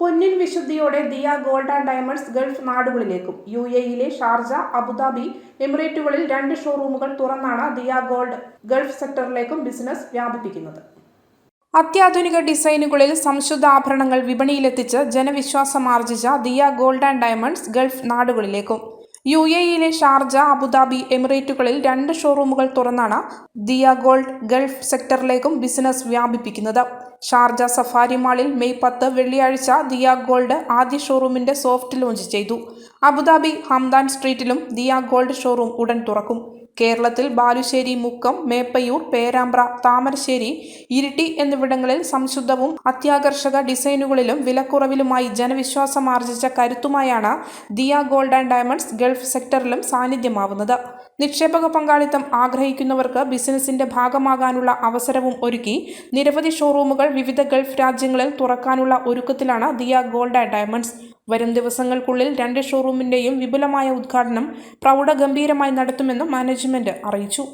പൊന്നിൻ വിശുദ്ധിയോടെ Diya gold and diamonds gulf നാടുകളിലേക്കും. U എയിലെ Sharjah Abu Dhabi എമിറേറ്റുകളിൽ രണ്ട് ഷോറൂമുകൾ തുറന്നാണ് ദിയ ഗോൾഡ് ഗൾഫ് സെക്ടറിലേക്കും ബിസിനസ് വ്യാപിപ്പിക്കുന്നത്. അത്യാധുനിക ഡിസൈനുകളിൽ സംശുദ്ധ ആഭരണങ്ങൾ വിപണിയിലെത്തിച്ച് ജനവിശ്വാസമാർജിച്ച Diya gold and diamonds gulf നാടുകളിലേക്കും. U A ഇയിലെ ഷാർജ അബുദാബി എമിറേറ്റുകളിൽ രണ്ട് ഷോറൂമുകൾ തുറന്നാണ് ദിയ ഗോൾഡ് ഗൾഫ് സെക്ടറിലേക്കും ബിസിനസ് വ്യാപിപ്പിക്കുന്നത്. ഷാർജ സഫാരി മാളിൽ മെയ് പത്ത് വെള്ളിയാഴ്ച ദിയ ഗോൾഡ് ആദ്യ ഷോറൂമിന്റെ സോഫ്റ്റ് ലോഞ്ച് ചെയ്തു. അബുദാബി ഹംദാൻ സ്ട്രീറ്റിലും ദിയ ഗോൾഡ് ഷോറൂം ഉടൻ തുറക്കും. കേരളത്തിൽ ബാലുശ്ശേരി മുക്കം മേപ്പയൂർ പേരാമ്പ്ര താമരശ്ശേരി ഇരിട്ടി എന്നിവിടങ്ങളിൽ സംശുദ്ധവും അത്യാകർഷക ഡിസൈനുകളിലും വിലക്കുറവിലുമായി ജനവിശ്വാസം ജനവിശ്വാസമാർജിച്ച കരുത്തുമായാണ് Diya gold and diamonds Gulf സെക്ടറിലും സാന്നിധ്യമാവുന്നത്. നിക്ഷേപക പങ്കാളിത്തം ആഗ്രഹിക്കുന്നവർക്ക് ബിസിനസിന്റെ ഭാഗമാകാനുള്ള അവസരവും ഒരുക്കി നിരവധി ഷോറൂമുകൾ വിവിധ ഗൾഫ് രാജ്യങ്ങളിൽ തുറക്കാനുള്ള ഒരുക്കത്തിലാണ് ദിയ ഗോൾഡ് ആൻഡ് ഡയമണ്ട്സ്. വരും ദിവസങ്ങൾക്കുള്ളിൽ രണ്ട് ഷോറൂമിന്റെയും വിപുലമായ ഉദ്ഘാടനം പ്രൗഢഗംഭീരമായി നടത്തുമെന്നും മാനേജ്മെന്റ് അറിയിച്ചു